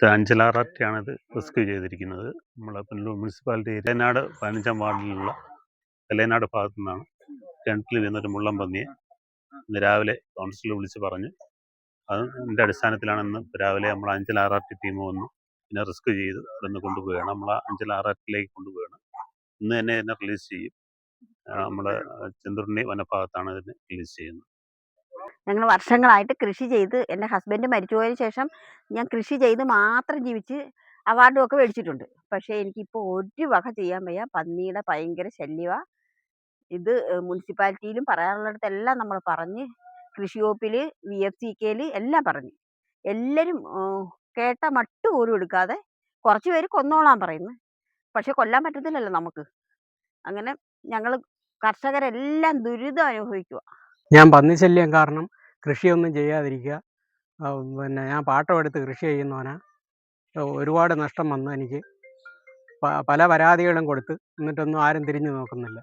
ഇത് അഞ്ചലാറാറ്റിയാണ് ഇത് റെസ്ക്യൂ ചെയ്തിരിക്കുന്നത്. നമ്മളെ പുനലൂർ മുനിസിപ്പാലിറ്റി ഇലയനാട് പതിനഞ്ചാം വാർഡിലുള്ള ഇലയനാട് ഭാഗത്തു നിന്നാണ് കിണറ്റിൽ വീണൊരു മുള്ളം പന്നിയെ ഇന്ന് രാവിലെ കൗൺസിലർ വിളിച്ച് പറഞ്ഞ്. അതിന്റെ അടിസ്ഥാനത്തിലാണ് ഇന്ന് രാവിലെ നമ്മൾ അഞ്ചലാറാറ്റി ടീം വന്നു. പിന്നെ റെസ്ക്യൂ ചെയ്ത്. ഇവിടുന്ന് കൊണ്ടുപോവുകയാണ്. നമ്മൾ അഞ്ചലാറാറ്റിലേക്ക് കൊണ്ടുപോവുകയാണ്. ഇന്ന് തന്നെ ഇതിനെ റിലീസ് ചെയ്യും. നമ്മുടെ ചെന്തുരുണ്ണി വനഭാഗത്താണ് ഇതിനെ റിലീസ് ചെയ്യുന്നത്. ഞങ്ങൾ വർഷങ്ങളായിട്ട് കൃഷി ചെയ്ത് എന്റെ ഹസ്ബൻഡ് മരിച്ചുപോയതിന് ശേഷം ഞാൻ കൃഷി ചെയ്ത് മാത്രം ജീവിച്ച് അവാർഡും ഒക്കെ മേടിച്ചിട്ടുണ്ട്. പക്ഷേ എനിക്കിപ്പോൾ ഒരു വക ചെയ്യാൻ വയ്യ. പന്നിയുടെ ഭയങ്കര ശല്യമാണ് ഇത് മുനിസിപ്പാലിറ്റിയിലും പറയാനുള്ളിടത്തെല്ലാം നമ്മൾ പറഞ്ഞ് കൃഷി വകുപ്പിൽ വി എഫ് സി കെയിൽ എല്ലാം പറഞ്ഞു. എല്ലാവരും കേട്ട മട്ട് പോലും എടുക്കാതെ കുറച്ച് പേര് കൊന്നോളാൻ പറയുന്നു. പക്ഷെ കൊല്ലാൻ പറ്റത്തില്ലല്ലോ നമുക്ക്. അങ്ങനെ ഞങ്ങൾ കർഷകരെല്ലാം ദുരിതം അനുഭവിക്കുക ഞാൻ പന്നി ശല്യം കാരണം കൃഷിയൊന്നും ചെയ്യാതിരിക്കുക. പിന്നെ ഞാൻ പാട്ടമെടുത്ത് കൃഷി ചെയ്യുന്നവനാ. ഓ, ഒരുപാട് നഷ്ടം വന്നു എനിക്ക്. പല പരാതികളും കൊടുത്ത് എന്നിട്ടൊന്നും ആരും തിരിഞ്ഞു നോക്കുന്നില്ല.